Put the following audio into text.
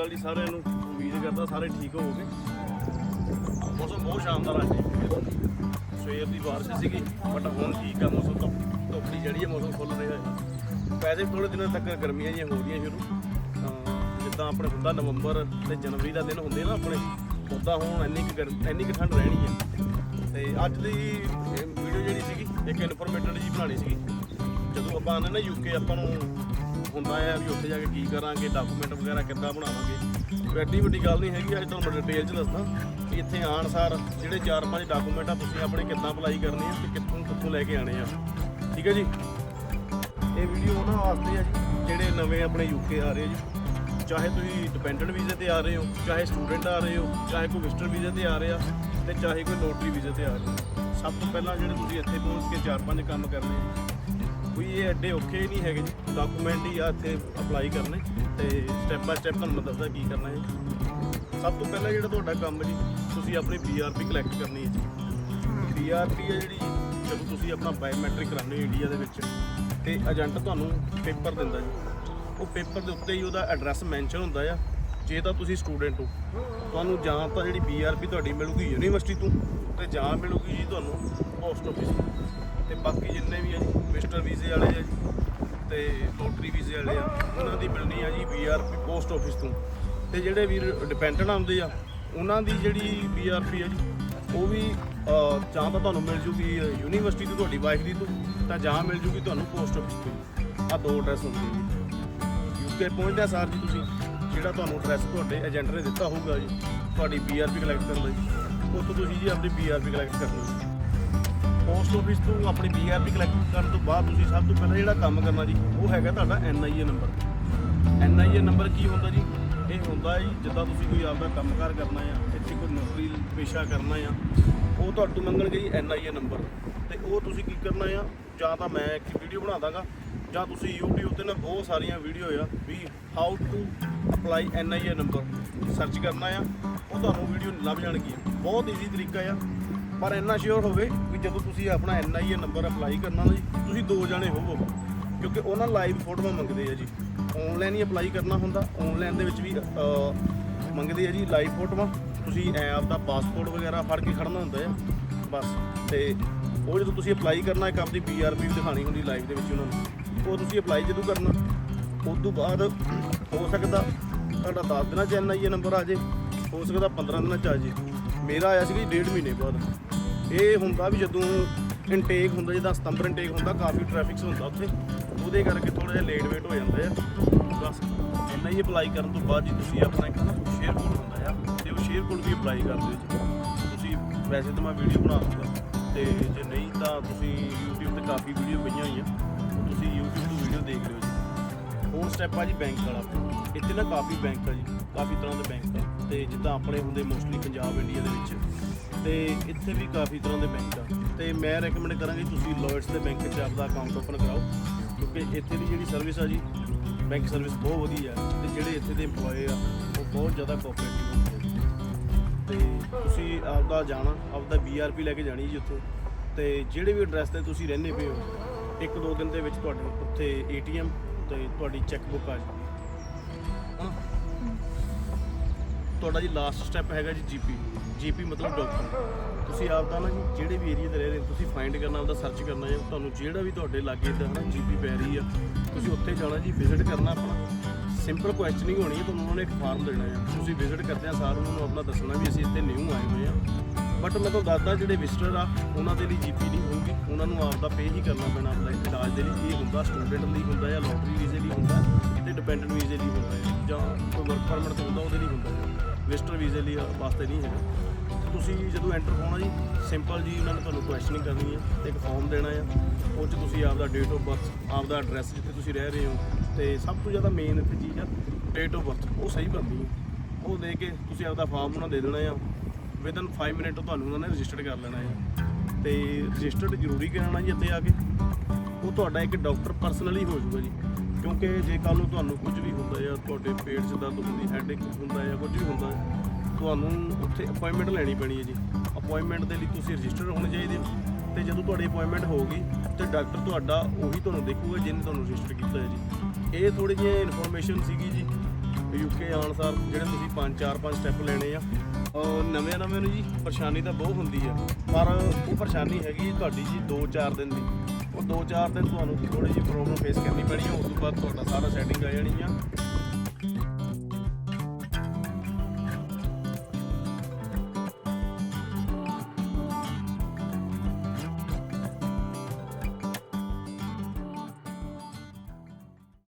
ਅਕਾਲ ਜੀ ਸਾਰਿਆਂ ਨੂੰ ਉਮੀਦ ਕਰਦਾ ਸਾਰੇ ਠੀਕ ਹੋਵੋਗੇ। ਮੌਸਮ ਬਹੁਤ ਸ਼ਾਨਦਾਰ ਅੱਜ ਸਵੇਰ ਦੀ ਬਾਰਿਸ਼ ਸੀਗੀ ਬਟ ਹੁਣ ਠੀਕ ਆ ਮੌਸਮ ਤੋਂ ਧੁੱਪ ਦੀ ਜਿਹੜੀ ਹੈ ਮੌਸਮ ਖੁੱਲ ਰਿਹਾ ਹੈ। ਵੈਸੇ ਥੋੜੇ ਦਿਨਾਂ ਤੱਕ ਗਰਮੀਆਂ ਜਿਹੀਆਂ ਹੋ ਰਹੀਆਂ ਸ਼ੁਰੂ। ਜਿੱਦਾਂ ਆਪਣੇ ਹੁੰਦਾ ਨਵੰਬਰ ਤੇ ਜਨਵਰੀ ਦਾ ਦਿਨ ਹੁੰਦੇ ਨਾ ਆਪਣੇ, ਉਦਾਂ ਹੁਣ ਇੰਨੀ ਕੁ ਗਰਮ ਇੰਨੀ ਕੁ ਠੰਡ ਰਹਿਣੀ ਹੈ। ਤੇ ਅੱਜ ਦੀ ਵੀਡੀਓ ਜਿਹੜੀ ਸੀਗੀ, ਇੱਕ ਇਨਫੋਰਮੇਟਿਵ ਜੀ ਬਣਾਣੀ ਸੀਗੀ। ਜਦੋਂ ਆਪਾਂ ਆਉਂਦੇ ਨਾ ਯੂਕੇ ਆਪਾਂ ਨੂੰ ਹੁੰਦਾ ਹੈ ਵੀ ਉੱਥੇ ਜਾ ਕੇ ਕੀ ਕਰਾਂਗੇ ਡਾਕੂਮੈਂਟ ਵਗੈਰਾ ਕਿੱਦਾਂ ਬਣਾਵਾਂਗੇ। ਕੋਈ ਐਡੀ ਵੱਡੀ ਗੱਲ ਨਹੀਂ ਹੈਗੀ, ਅੱਜ ਤੁਹਾਨੂੰ ਮੈਂ ਡਿਟੇਲ 'ਚ ਦੱਸਦਾ ਕਿ ਇੱਥੇ ਆਉਣ ਸਾਰ ਜਿਹੜੇ 4-5 ਡਾਕੂਮੈਂਟ ਆ, ਤੁਸੀਂ ਆਪਣੇ ਕਿੱਦਾਂ ਅਪਲਾਈ ਕਰਨੇ ਆ ਤੇ ਕਿੱਥੋਂ ਕਿੱਥੋਂ ਲੈ ਕੇ ਆਣੇ ਆ। ਠੀਕ ਹੈ ਜੀ? ਇਹ ਵੀਡੀਓ ਉਹਨਾਂ ਵਾਸਤੇ ਆ ਜੀ, ਜਿਹੜੇ ਨਵੇਂ ਆਪਣੇ ਯੂਕੇ ਆ ਰਹੇ ਜੀ। ਚਾਹੇ ਤੁਸੀਂ ਡਿਪੈਂਡੈਂਟ ਵੀਜ਼ੇ ਤੇ ਆ ਰਹੇ ਹੋ, ਚਾਹੇ ਸਟੂਡੈਂਟ ਆ ਰਹੇ ਹੋ, ਚਾਹੇ ਕੋਈ ਵਿਜ਼ਟਰ ਵੀਜ਼ੇ ਤੇ ਆ ਰਹੇ ਆ ਤੇ ਚਾਹੇ ਕੋਈ ਨੋਟਰੀ ਵੀਜ਼ੇ ਤੇ ਆ ਰਹੇ ਹੋ। ਸਭ ਤੋਂ ਪਹਿਲਾਂ ਜਿਹੜੇ ਤੁਸੀਂ ਇੱਥੇ ਪਹੁੰਚ ਕੇ ਚਾਰ ਪੰਜ ਕੰਮ ਕਰਨੇ ਕੋਈ ਇਹ ਐਡੇ ਔਖੇ ਨਹੀਂ ਹੈਗੇ ਜੀ। ਡਾਕੂਮੈਂਟ ਹੀ ਆ ਇੱਥੇ ਅਪਲਾਈ ਕਰਨੇ। ਤੇ ਸਟੈਪ ਬਾਏ ਸਟੈਪ ਤੁਹਾਨੂੰ ਮੈਂ ਦੱਸਦਾ ਕੀ ਕਰਨਾ ਹੈ ਸਭ ਤੋਂ ਪਹਿਲਾਂ ਜਿਹੜਾ ਤੁਹਾਡਾ ਕੰਮ ਜੀ, ਤੁਸੀਂ ਆਪਣੀ ਬੀਆਰਪੀ ਕਲੈਕਟ ਕਰਨੀ ਹੈ ਜੀ। ਬੀਆਰਪੀ ਹੈ ਜਿਹੜੀ, ਜਦੋਂ ਤੁਸੀਂ ਆਪਣਾ ਬਾਇਓਮੈਟ੍ਰਿਕ ਕਰਾਉਂਦੇ ਹੋ ਇੰਡੀਆ ਦੇ ਵਿੱਚ, ਤੇ ਏਜੰਟ ਤੁਹਾਨੂੰ ਪੇਪਰ ਦਿੰਦਾ ਜੀ। ਉਹ ਪੇਪਰ ਦੇ ਉੱਤੇ ਹੀ ਉਹਦਾ ਐਡਰੈਸ ਮੈਂਸ਼ਨ ਹੁੰਦਾ ਆ। ਜੇ ਤਾਂ ਤੁਸੀਂ ਸਟੂਡੈਂਟ ਹੋ, ਤੁਹਾਨੂੰ ਜਾਂ ਤਾਂ ਜਿਹੜੀ ਬੀਆਰਪੀ ਤੁਹਾਡੀ ਮਿਲੂਗੀ ਯੂਨੀਵਰਸਿਟੀ ਤੋਂ, ਤੇ ਜਾਂ ਮਿਲੂਗੀ ਜੀ ਤੁਹਾਨੂੰ ਪੋਸਟ ਆਫਿਸ ਤੋਂ। ਬਾਕੀ ਜਿੰਨੇ ਵੀ ਆ ਜੀ ਮਿਸਟਰ ਵੀਜ਼ੇ ਵਾਲੇ ਆ ਜੀ ਤੇ ਲੋਟਰੀ ਵੀਜ਼ੇ ਵਾਲੇ ਆ, ਉਹਨਾਂ ਦੀ ਮਿਲਣੀ ਆ ਜੀ ਬੀਆਰਪੀ ਪੋਸਟ ਆਫਿਸ ਤੋਂ। ਤੇ ਜਿਹੜੇ ਵੀਰ ਡਿਪੈਂਡੈਂਟ ਆਉਂਦੇ ਆ, ਉਹਨਾਂ ਦੀ ਜਿਹੜੀ ਬੀਆਰਪੀ ਆ ਜੀ, ਉਹ ਵੀ ਜਾਂ ਤਾਂ ਤੁਹਾਨੂੰ ਮਿਲ ਜੂਗੀ ਯੂਨੀਵਰਸਿਟੀ ਤੋਂ ਤੁਹਾਡੀ ਵਾਈਫ ਦੀ ਤੋਂ, ਤਾਂ ਜਾਂ ਮਿਲ ਜੂਗੀ ਤੁਹਾਨੂੰ ਪੋਸਟ ਆਫਿਸ ਤੋਂ ਆ ਦੋ ਐਡਰੈਸ ਹੁੰਦੇ ਜੀ। ਯੂਕੇ ਪਹੁੰਚਦੇ ਸਾਰ ਜੀ ਤੁਸੀਂ, ਜਿਹੜਾ ਤੁਹਾਨੂੰ ਐਡਰੈਸ ਤੁਹਾਡੇ ਏਜੰਟ ਨੇ ਦਿੱਤਾ ਹੋਊਗਾ ਜੀ, ਤੁਹਾਡੀ ਬੀਆਰਪੀ ਕਲੈਕਟ ਕਰਨ ਲਈ। ਉੱਥੋਂ ਤੁਸੀਂ ਜੀ ਆਪਣੀ ਬੀਆਰਪੀ ਕਲੈਕਟ ਕਰਨੀ ਹੈ ਪੋਸਟ ਆਫਿਸ ਤੋਂ ਆਪਣੀ ਬੀਆਰਪੀ ਕਲੈਕਟ ਕਰਨ ਤੋਂ ਬਾਅਦ ਤੁਸੀਂ ਸਭ ਤੋਂ ਪਹਿਲਾਂ ਜਿਹੜਾ ਕੰਮ ਕਰਨਾ ਜੀ, ਉਹ ਹੈਗਾ ਤੁਹਾਡਾ ਐਨਆਈਏ ਨੰਬਰ ਐਨਆਈਏ ਨੰਬਰ ਕੀ ਹੁੰਦਾ ਜੀ? ਇਹ ਹੁੰਦਾ ਜੀ, ਜਿੱਦਾਂ ਤੁਸੀਂ ਕੋਈ ਆਪਦਾ ਕੰਮਕਾਰ ਕਰਨਾ ਆ, ਇੱਥੇ ਕੋਈ ਨੌਕਰੀ ਪੇਸ਼ਾ ਕਰਨਾ ਆ, ਉਹ ਤੁਹਾਨੂੰ ਮੰਗਣਗੇ ਜੀ ਐਨਆਈਏ ਨੰਬਰ ਤੇ ਉਹ ਤੁਸੀਂ ਕੀ ਕਰਨਾ ਆ, ਜਾਂ ਤਾਂ ਮੈਂ ਇੱਕ ਵੀਡੀਓ ਬਣਾ ਦਾਂਗਾ, ਜਾਂ ਤੁਸੀਂ YouTube ਤੇ ਨਾ ਬਹੁਤ ਸਾਰੀਆਂ ਵੀਡੀਓ ਆ, ਵੀ how to apply NIA number search ਕਰਨਾ ਆ, ਉਹ ਤੁਹਾਨੂੰ ਵੀਡੀਓ ਲੱਭ ਜਾਣਗੀਆਂ। ਬਹੁਤ ਈਜ਼ੀ ਤਰੀਕਾ ਆ। ਪਰ ਇੰਨਾ ਸ਼ੋਰ ਹੋਵੇ ਵੀ ਜਦੋਂ ਤੁਸੀਂ ਆਪਣਾ ਐਨਆਈਏ ਨੰਬਰ ਅਪਲਾਈ ਕਰਨਾ ਨਾ ਜੀ, ਤੁਸੀਂ ਦੋ ਜਾਣੇ ਹੋਵੋ, ਕਿਉਂਕਿ ਉਹਨਾਂ ਲਾਈਵ ਫੋਟੋਆਂ ਮੰਗਦੇ ਆ ਜੀ। ਆਨਲਾਈਨ ਹੀ ਅਪਲਾਈ ਕਰਨਾ ਹੁੰਦਾ ਆਨਲਾਈਨ ਦੇ ਵਿੱਚ ਵੀ ਮੰਗਦੇ ਆ ਜੀ ਲਾਈਵ ਫੋਟੋਆਂ। ਤੁਸੀਂ ਐ ਆਪਦਾ ਪਾਸਪੋਰਟ ਵਗੈਰਾ ਫੜ ਕੇ ਖੜਨਾ ਹੁੰਦਾ ਆ, ਬਸ। ਤੇ ਉਹ ਜਦੋਂ ਤੁਸੀਂ ਅਪਲਾਈ ਕਰਨਾ, ਇੱਕ ਆਪਦੀ ਬੀਆਰਪੀ ਵੀ ਦਿਖਾਣੀ ਹੁੰਦੀ ਲਾਈਵ ਦੇ ਵਿੱਚ ਉਹਨਾਂ ਨੂੰ, ਉਹ ਤੁਸੀਂ ਅਪਲਾਈ ਜਦੋਂ ਕਰਨਾ ਉਸ ਤੋਂ ਬਾਅਦ ਹੋ ਸਕਦਾ ਤੁਹਾਡਾ 10 ਦਿਨਾਂ ਚ ਐਨਆਈਏ ਨੰਬਰ ਆ ਜੇ, ਹੋ ਸਕਦਾ 15 ਦਿਨਾਂ ਚ ਆ ਜੇ। ਮੇਰਾ ਆਇਆ ਸੀ ਡੇਢ ਮਹੀਨੇ ਬਾਅਦ। ਇਹ ਹੁੰਦਾ ਵੀ ਜਦੋਂ ਇਨਟੇਕ ਹੁੰਦਾ, ਜਿੱਦਾਂ ਸਤੰਬਰ ਇਨਟੇਕ ਹੁੰਦਾ, ਕਾਫੀ ਟ੍ਰੈਫਿਕਸ ਹੁੰਦਾ ਉੱਥੇ। ਉਹਦੇ ਕਰਕੇ ਥੋੜਾ ਜਿਹਾ ਲੇਟ ਵੇਟ ਹੋ ਜਾਂਦਾ ਆ ਬਸ, ਇੰਨਾ ਹੀ ਅਪਲਾਈ ਕਰਨ ਤੋਂ ਬਾਅਦ ਜੀ ਤੁਸੀਂ ਆਪਣਾ ਇੱਕ ਨਾ ਸ਼ੇਅਰ ਕੋਡ ਹੁੰਦਾ ਆ ਤੇ ਉਹ ਸ਼ੇਅਰ ਕੋਡ ਵੀ ਅਪਲਾਈ ਕਰ ਦਿਓ ਤੁਸੀਂ ਵੈਸੇ ਤਾਂ ਮੈਂ ਵੀਡੀਓ ਬਣਾ ਦੂੰਗਾ। ਤੇ ਜੇ ਨਹੀਂ ਤਾਂ ਤੁਸੀਂ YouTube ਤੇ ਕਾਫੀ ਵੀਡੀਓ ਪਈਆਂ ਹੋਈਆਂ। ਤੁਸੀਂ YouTube ਸਟੈਪ ਆ ਜੀ ਬੈਂਕ ਵਾਲਾ। ਇੱਥੇ ਨਾ ਕਾਫੀ ਬੈਂਕ ਆ ਜੀ, ਕਾਫੀ ਤਰ੍ਹਾਂ ਦੇ ਬੈਂਕ ਆ। ਤੇ ਜਿੱਦਾਂ ਆਪਣੇ ਹੁੰਦੇ ਮੋਸਟਲੀ ਪੰਜਾਬ ਇੰਡੀਆ ਦੇ ਵਿੱਚ। ਤੇ ਇੱਥੇ ਵੀ ਕਾਫੀ ਤਰ੍ਹਾਂ ਦੇ ਬੈਂਕ ਆ। ਤੇ ਮੈਂ ਰეკਮੈਂਡ ਕਰਾਂਗੀ ਤੁਸੀਂ ਲੋਇਡਸ ਦੇ ਬੈਂਕ 'ਚ ਆਪਦਾ ਅਕਾਊਂਟ ਓਪਨ ਕਰਾਓ। ਕਿਉਂਕਿ ਇੱਥੇ ਦੀ ਜਿਹੜੀ ਸਰਵਿਸ ਆ ਜੀ ਬੈਂਕ ਸਰਵਿਸ ਬਹੁਤ ਵਧੀਆ ਹੈ। ਤੇ ਜਿਹੜੇ ਇੱਥੇ ਦੇ EMPLOYE ਆ, ਉਹ ਬਹੁਤ ਜ਼ਿਆਦਾ ਕੋਆਪਰੇਟਿਵ ਹੁੰਦੇ ਆ। ਤੇ ਤੁਸੀਂ ਆਪਦਾ ਜਾਣਾ, ਆਪਦਾ ਬੀਆਰਪੀ ਲੈ ਕੇ ਜਾਣੀ ਜੀ ਉੱਥੋਂ। ਤੇ ਜਿਹੜੇ ਵੀ ਐਡਰੈਸ ਤੇ ਤੁਸੀਂ ਰਹਿੰਦੇ ਪਏ ਹੋ, ਇੱਕ ਦੋ ਦਿਨ ਦੇ ਵਿੱਚ ਤੁਹਾਡੇ ਉੱਥੇ ਏਟੀਐਮ ਤੇ ਤੁਹਾਡੀ ਚੈੱਕ ਬੁੱਕ ਆ ਜਾਊਗੀ ਹਨਾ ਤੁਹਾਡਾ ਜੀ ਲਾਸਟ ਸਟੈਪ ਹੈਗਾ ਜੀ ਜੀਪੀ ਜੀਪੀ ਮਤਲਬ ਡਾਕਟਰ ਤੁਸੀਂ ਆਪਦਾ ਨਾ ਜੀ ਜਿਹੜੇ ਵੀ ਏਰੀਆ ਤੇ ਰਹਿ ਰਹੇ ਹੋ, ਤੁਸੀਂ ਫਾਈਂਡ ਕਰਨਾ ਆਪਦਾ ਸਰਚ ਕਰਨਾ ਹੈ ਤੁਹਾਨੂੰ ਜਿਹੜਾ ਵੀ ਤੁਹਾਡੇ ਲਾਗੇ ਦਾ ਹਨਾ ਜੀਪੀ ਪੈ ਰਹੀ ਆ ਤੁਸੀਂ ਉੱਥੇ ਜਾਣਾ ਜੀ ਵਿਜ਼ਿਟ ਕਰਨਾ ਆਪਣਾ। ਸਿੰਪਲ ਕੁਐਸਚਨਿੰਗ ਹੋਣੀ ਹੈ ਤੁਹਾਨੂੰ ਉਹਨਾਂ ਨੇ ਇੱਕ ਫਾਰਮ ਦੇਣਾ ਹੈ। ਤੁਸੀਂ ਵਿਜ਼ਿਟ ਕਰਦੇ ਆ ਸਾਰ ਉਹਨਾਂ ਨੂੰ ਆਪਣਾ ਦੱਸਣਾ ਵੀ ਅਸੀਂ ਇੱਥੇ ਨਿਊ ਆਏ ਹੋਏ ਆ। ਬਟ ਮੈਂ ਤੁਹਾਨੂੰ ਦੱਸਦਾ ਜਿਹੜੇ ਵਿਜ਼ਟਰ ਆ, ਉਹਨਾਂ ਦੇ ਲਈ ਜੀਪੀ ਨਹੀਂ ਹੋਊਗੀ। ਉਹਨਾਂ ਨੂੰ ਆਪਦਾ ਪੇ ਹੀ ਕਰਨਾ ਪੈਣਾ, ਆਪਦਾ ਇਲਾਜ ਦੇ ਲਈ। ਇਹ ਹੁੰਦਾ ਸਟੂਡੈਂਟ ਲਈ ਹੁੰਦਾ ਜਾਂ ਲੋਟਰੀ ਵੀਜ਼ੇ ਲਈ ਹੁੰਦਾ ਤੇ ਡਿਪੈਂਡੈਂਟ ਵੀਜ਼ੇ ਲਈ ਹੁੰਦਾ ਜਾਂ ਕੋਈ ਵਰਕ ਪਰਮਿਟ ਤੇ ਹੁੰਦਾ, ਉਹਦੇ ਲਈ ਹੁੰਦਾ ਹੈ। ਵਿਜ਼ਟਰ ਵੀਜ਼ੇ ਲਈ ਵਾਸਤੇ ਨਹੀਂ ਹੈਗਾ। ਤੁਸੀਂ ਜਦੋਂ ਐਂਟਰ ਹੋਣਾ ਜੀ ਸਿੰਪਲ ਜੀ ਉਹਨਾਂ ਨੇ ਤੁਹਾਨੂੰ ਕੁਐਸਚਨਿੰਗ ਕਰਨੀ ਹੈ, ਤੇ ਇੱਕ ਫਾਰਮ ਦੇਣਾ ਆ ਉਹ 'ਚ ਤੁਸੀਂ ਆਪਦਾ ਡੇਟ ਆਫ ਬਰਥ ਆਪਦਾ ਐਡਰੈਸ ਜਿੱਥੇ ਤੁਸੀਂ ਰਹਿ ਰਹੇ ਹੋ ਤੇ ਸਭ ਤੋਂ ਜ਼ਿਆਦਾ ਮੇਨ ਇੱਥੇ ਚੀਜ਼ ਆ ਡੇਟ ਆਫ ਬਰਥ ਉਹ ਸਹੀ ਭਰਨੀ ਹੈ। ਉਹ ਦੇ ਕੇ ਤੁਸੀਂ ਆਪਦਾ ਫਾਰਮ ਉਹਨਾਂ ਦੇ ਦੇਣਾ ਆ। ਵਿਦਨ 5 ਮਿੰਟ ਤੁਹਾਨੂੰ ਉਹਨਾਂ ਨੇ ਰਜਿਸਟਰਡ ਕਰ ਲੈਣਾ ਹੈ। ਤੇ ਰਜਿਸਟਰਡ ਜ਼ਰੂਰੀ ਕਰਾਉਣਾ ਜੀ ਇੱਥੇ ਆ ਕੇ। ਉਹ ਤੁਹਾਡਾ ਇੱਕ ਡਾਕਟਰ ਪਰਸਨਲੀ ਹੋ ਜਾਊਗਾ ਜੀ। ਕਿਉਂਕਿ ਜੇ ਕੱਲ ਨੂੰ ਤੁਹਾਨੂੰ ਕੁਝ ਵੀ ਹੁੰਦਾ ਜਾਂ ਤੁਹਾਡੇ ਪੇਟ 'ਚ ਦਰਦ ਹੁੰਦੀ ਹੈਡੇਕ ਹੁੰਦਾ ਜਾਂ ਕੁਝ ਵੀ ਹੁੰਦਾ, ਤੁਹਾਨੂੰ ਉੱਥੇ ਅਪਾਇੰਟਮੈਂਟ ਲੈਣੀ ਪੈਣੀ ਹੈ ਜੀ। ਅਪਾਇੰਟਮੈਂਟ ਦੇ ਲਈ ਤੁਸੀਂ ਰਜਿਸਟਰ ਹੋਣੇ ਚਾਹੀਦੇ ਹੋ। ਤੇ ਜਦੋਂ ਤੁਹਾਡੀ ਅਪਾਇੰਟਮੈਂਟ ਹੋਊਗੀ, ਤੇ ਡਾਕਟਰ ਤੁਹਾਡਾ ਉਹੀ ਤੁਹਾਨੂੰ ਦੇਖੂਗਾ ਜਿਹਨੇ ਤੁਹਾਨੂੰ ਰਜਿਸਟਰ ਕੀਤਾ ਹੈ ਜੀ। ਇਹ ਥੋੜੀ ਜਿਹੀ ਇਨਫੋਰਮੇਸ਼ਨ ਸੀਗੀ ਜੀ। ਯੂਕੇ ਆਉਣ ਸਾਰ ਜਿਹੜੇ ਤੁਸੀਂ ਪੰਜ, ਚਾਰ, ਪੰਜ ਸਟੈਪ ਲੈਣੇ ਆ। ਨਵੇਂ ਨਵੇਂ ਨੂੰ ਜੀ ਪਰੇਸ਼ਾਨੀ ਤਾਂ ਬਹੁਤ ਹੁੰਦੀ ਆ, ਪਰ ਉਹ ਪਰੇਸ਼ਾਨੀ ਹੈਗੀ ਤੁਹਾਡੀ ਜੀ 2-4 ਦਿਨ ਦੀ। ਉਹ 2-4 ਦਿਨ ਤੁਹਾਨੂੰ ਥੋੜੀ ਜਿਹੀ ਪ੍ਰੋਬਲਮ ਫੇਸ ਕਰਨੀ ਪੈਣੀ ਆ, ਉਸ ਤੋਂ ਬਾਅਦ ਤੁਹਾਡਾ ਸਾਰਾ ਸੈਟਿੰਗ ਆ ਜਾਣੀ ਆ।